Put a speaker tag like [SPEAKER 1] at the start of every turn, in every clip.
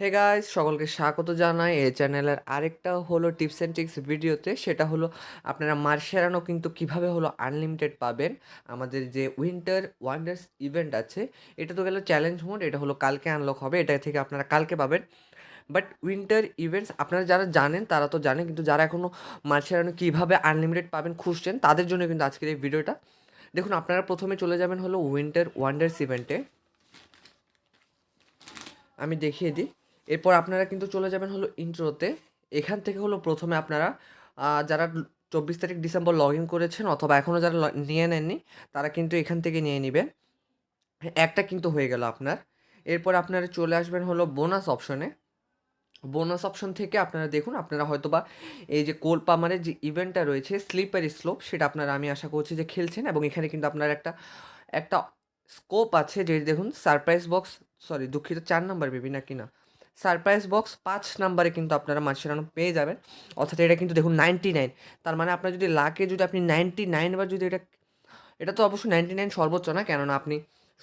[SPEAKER 1] hey guys সকলকে স্বাগত জানাই এই চ্যানেলের আরেকটা হলো টিপস অ্যান্ড ট্রিক্স ভিডিওতে সেটা হলো আপনারা মার্শেরানো কিন্তু কিভাবে হলো আনলিমিটেড পাবেন আমাদের যে উইন্টার ওয়ান্ডার্স ইভেন্ট আছে এটা তো গেল চ্যালেঞ্জ মোড এটা হলো কালকে আনলক হবে এটা থেকে আপনারা কালকে পাবেন বাট উইন্টার ইভেন্টস আপনারা যারা জানেন তারা তো জানেন কিন্তু যারা এখনও মার্শেরানো কীভাবে আনলিমিটেড পাবেন খুঁজছেন তাদের জন্য কিন্তু আজকের এই ভিডিওটা দেখুন আপনারা প্রথমে চলে যাবেন হলো উইন্টার ওয়ান্ডার্স ইভেন্টে আমি দেখিয়ে দিই এরপর আপনারা কিন্তু চলে যাবেন হলো ইন্ট্রোতে এখান থেকে হলো প্রথমে আপনারা যারা চব্বিশ তারিখ ডিসেম্বর লগ ইন করেছেন অথবা এখনও যারা নিয়ে নেননি তারা কিন্তু এখান থেকে নিয়ে নেবেন একটা কিন্তু হয়ে গেল আপনার এরপর আপনারা চলে আসবেন হলো বোনাস অপশনে বোনাস অপশন থেকে আপনারা দেখুন আপনারা হয়তো বা এই যে কোল পামারের যে ইভেন্টটা রয়েছে স্লিপারি স্লোপ সেটা আপনারা আমি আশা করছি যে খেলছেন এবং এখানে কিন্তু আপনার একটা একটা স্কোপ আছে যে দেখুন সারপ্রাইজ বক্স সরি দুঃখিত চার নাম্বার বেবি কি না সারপ্রাইজ বক্স পাঁচ নাম্বারে কিন্তু আপনারা মাছরানো পেয়ে যাবেন অর্থাৎ এটা কিন্তু দেখুন নাইনটি নাইন তার মানে আপনার যদি লাকে যদি আপনি নাইনটি নাইন বা যদি এটা এটা তো অবশ্যই নাইনটি নাইন সর্বোচ্চ না কেননা আপনি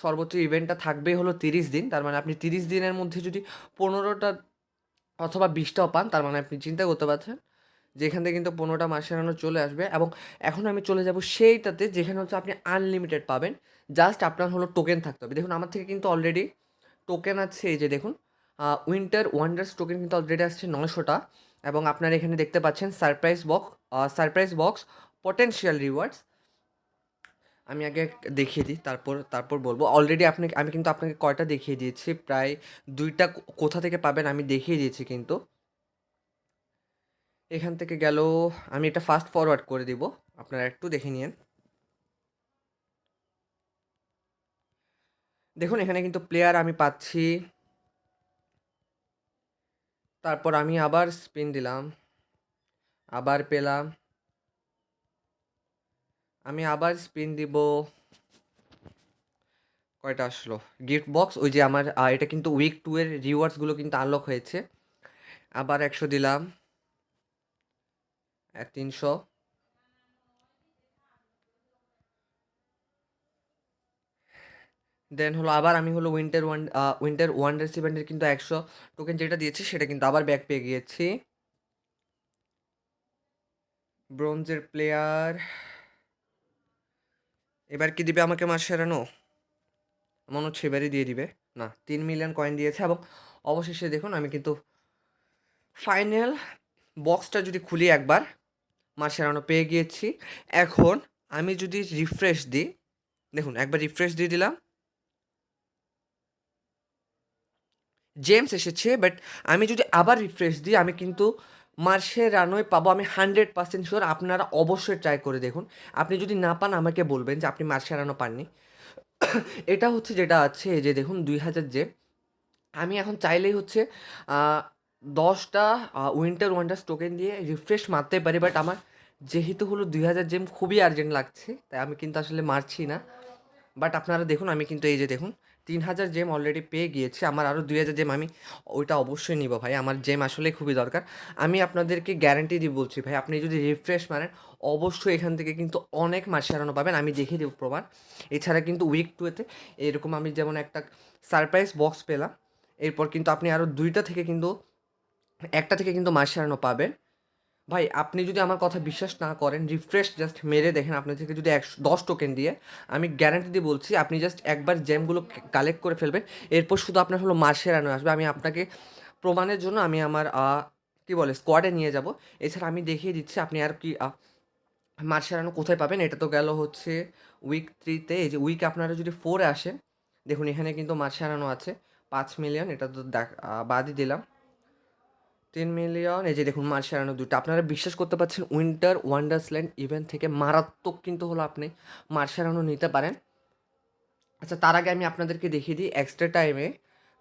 [SPEAKER 1] সর্বোচ্চ ইভেন্টটা থাকবেই হলো তিরিশ দিন তার মানে আপনি তিরিশ দিনের মধ্যে যদি পনেরোটা অথবা বিশটাও পান তার মানে আপনি চিন্তা করতে পারছেন যেখান থেকে কিন্তু পনেরোটা মাসেরানো চলে আসবে এবং এখন আমি চলে যাব সেইটাতে যেখানে হচ্ছে আপনি আনলিমিটেড পাবেন জাস্ট আপনার হলো টোকেন থাকতে হবে দেখুন আমার থেকে কিন্তু অলরেডি টোকেন আছে এই যে দেখুন উইন্টার ওয়ান্ডার্স টোকেন কিন্তু অলরেডি আসছে নয়শোটা এবং আপনারা এখানে দেখতে পাচ্ছেন surprise box surprise box potential rewards আমি আগে দেখিয়ে দিই তারপর তারপর বলবো অলরেডি আপনি আমি কিন্তু আপনাকে কয়টা দেখিয়ে দিয়েছি প্রায় দুইটা কোথা থেকে পাবেন আমি দেখিয়ে দিয়েছি কিন্তু এখান থেকে গেল আমি এটা ফাস্ট ফরওয়ার্ড করে দিব আপনারা একটু দেখে নিন দেখুন এখানে কিন্তু প্লেয়ার আমি পাচ্ছি তারপর আমি আবার স্পিন দিলাম আবার পেলাম আমি আবার স্পিন দিব কয়টা আসলো গিফট বক্স ওই যে আমার এটা কিন্তু উইক টু এর রিওয়ার্ডসগুলো কিন্তু আনলক হয়েছে আবার একশো দিলাম তিনশো দেন হলো আবার আমি হলো উইন্টার ওয়ান উইন্টার ওয়ান ইভেন্টের কিন্তু একশো টোকেন যেটা দিয়েছি সেটা কিন্তু আবার ব্যাক পেয়ে গিয়েছি ব্রোঞ্জের প্লেয়ার এবার কি দিবে আমাকে মাস সেরানো মনে হচ্ছে এবারই দিয়ে দিবে না তিন মিলিয়ন কয়েন দিয়েছে এবং অবশেষে দেখুন আমি কিন্তু ফাইনাল বক্সটা যদি খুলি একবার মাস সেরানো পেয়ে গিয়েছি এখন আমি যদি রিফ্রেশ দিই দেখুন একবার রিফ্রেশ দিয়ে দিলাম জেমস এসেছে বাট আমি যদি আবার রিফ্রেশ দিই আমি কিন্তু মার্শে রানওয়ে পাবো আমি হান্ড্রেড পার্সেন্ট শিওর আপনারা অবশ্যই ট্রাই করে দেখুন আপনি যদি না পান আমাকে বলবেন যে আপনি মার্শে রানও পাননি এটা হচ্ছে যেটা আছে যে দেখুন দুই হাজার যে আমি এখন চাইলেই হচ্ছে দশটা উইন্টার ওয়ান্ডার স্টোকেন দিয়ে রিফ্রেশ মারতে পারি বাট আমার যেহেতু হলো দুই হাজার জেম খুবই আর্জেন্ট লাগছে তাই আমি কিন্তু আসলে মারছি না বাট আপনারা দেখুন আমি কিন্তু এই যে দেখুন তিন হাজার জেম অলরেডি পেয়ে গিয়েছি আমার আরও দুই হাজার জেম আমি ওইটা অবশ্যই নিব ভাই আমার জেম আসলে খুবই দরকার আমি আপনাদেরকে গ্যারান্টি দিয়ে বলছি ভাই আপনি যদি রিফ্রেশ মারেন অবশ্যই এখান থেকে কিন্তু অনেক মাছ হারানো পাবেন আমি দেখিয়ে দেবো প্রমাণ এছাড়া কিন্তু উইক টুয়েতে এরকম আমি যেমন একটা সারপ্রাইজ বক্স পেলাম এরপর কিন্তু আপনি আরও দুইটা থেকে কিন্তু একটা থেকে কিন্তু মাছ হারানো পাবেন ভাই আপনি যদি আমার কথা বিশ্বাস না করেন রিফ্রেশ জাস্ট মেরে দেখেন আপনার থেকে যদি একশো দশ টোকেন দিয়ে আমি গ্যারান্টি দিয়ে বলছি আপনি জাস্ট একবার জ্যামগুলো কালেক্ট করে ফেলবেন এরপর শুধু আপনার হলো মাসের আনো আসবে আমি আপনাকে প্রমাণের জন্য আমি আমার কী বলে স্কোয়াডে নিয়ে যাব এছাড়া আমি দেখিয়ে দিচ্ছি আপনি আর কি মার্শারানো কোথায় পাবেন এটা তো গেল হচ্ছে উইক থ্রিতে এই যে উইক আপনারা যদি ফোরে আসেন দেখুন এখানে কিন্তু মার্শারানো আছে পাঁচ মিলিয়ন এটা তো দেখ বাদই দিলাম তিন মিলিয়ন এই যে দেখুন মাল সারানো দুটো আপনারা বিশ্বাস করতে পারছেন উইন্টার ওয়ান্ডার্সল্যান্ড ইভেন্ট থেকে মারাত্মক কিন্তু হলো আপনি মাল সারানো নিতে পারেন আচ্ছা তার আগে আমি আপনাদেরকে দেখিয়ে দিই এক্সট্রা টাইমে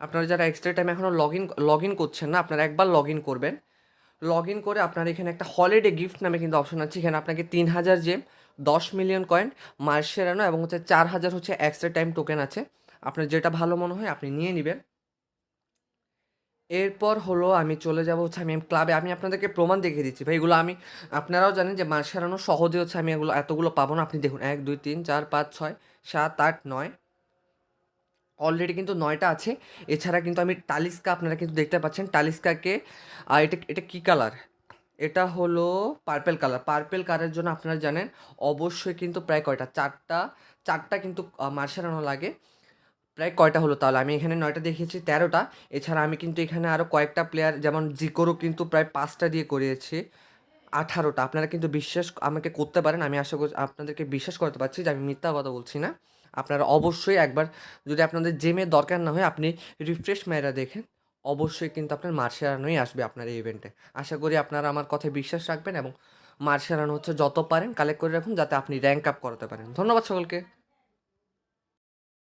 [SPEAKER 1] আপনারা যারা এক্সট্রা টাইমে এখনও লগ ইন লগ ইন করছেন না আপনারা একবার লগ ইন করবেন লগ ইন করে আপনার এখানে একটা হলিডে গিফট নামে কিন্তু অপশন আছে এখানে আপনাকে তিন হাজার জেম দশ মিলিয়ন কয়েন সেরানো এবং হচ্ছে চার হাজার হচ্ছে এক্সট্রা টাইম টোকেন আছে আপনার যেটা ভালো মনে হয় আপনি নিয়ে নেবেন এরপর হলো আমি চলে যাবো হচ্ছে আমি ক্লাবে আমি আপনাদেরকে প্রমাণ দেখিয়ে দিচ্ছি ভাই এগুলো আমি আপনারাও জানেন যে মাছ সারানো সহজে হচ্ছে আমি এগুলো এতগুলো পাবো না আপনি দেখুন এক দুই তিন চার পাঁচ ছয় সাত আট নয় অলরেডি কিন্তু নয়টা আছে এছাড়া কিন্তু আমি টালিস্কা আপনারা কিন্তু দেখতে পাচ্ছেন টালিস্কাকে আর এটা এটা কী কালার এটা হলো পার্পেল কালার পার্পেল কালারের জন্য আপনারা জানেন অবশ্যই কিন্তু প্রায় কয়টা চারটা চারটা কিন্তু মার্শালানো লাগে প্রায় কয়টা হলো তাহলে আমি এখানে নয়টা দেখিয়েছি তেরোটা এছাড়া আমি কিন্তু এখানে আরও কয়েকটা প্লেয়ার যেমন জিকোরও কিন্তু প্রায় পাঁচটা দিয়ে করিয়েছি আঠারোটা আপনারা কিন্তু বিশ্বাস আমাকে করতে পারেন আমি আশা করছি আপনাদেরকে বিশ্বাস করতে পারছি যে আমি মিথ্যা কথা বলছি না আপনারা অবশ্যই একবার যদি আপনাদের জেমে দরকার না হয় আপনি রিফ্রেশ মেয়েরা দেখেন অবশ্যই কিন্তু আপনার মার্শারানোই আসবে আপনার এই ইভেন্টে আশা করি আপনারা আমার কথায় বিশ্বাস রাখবেন এবং মার্শারানো হচ্ছে যত পারেন কালেক্ট করে রাখুন যাতে আপনি র্যাঙ্ক আপ করাতে পারেন ধন্যবাদ সকলকে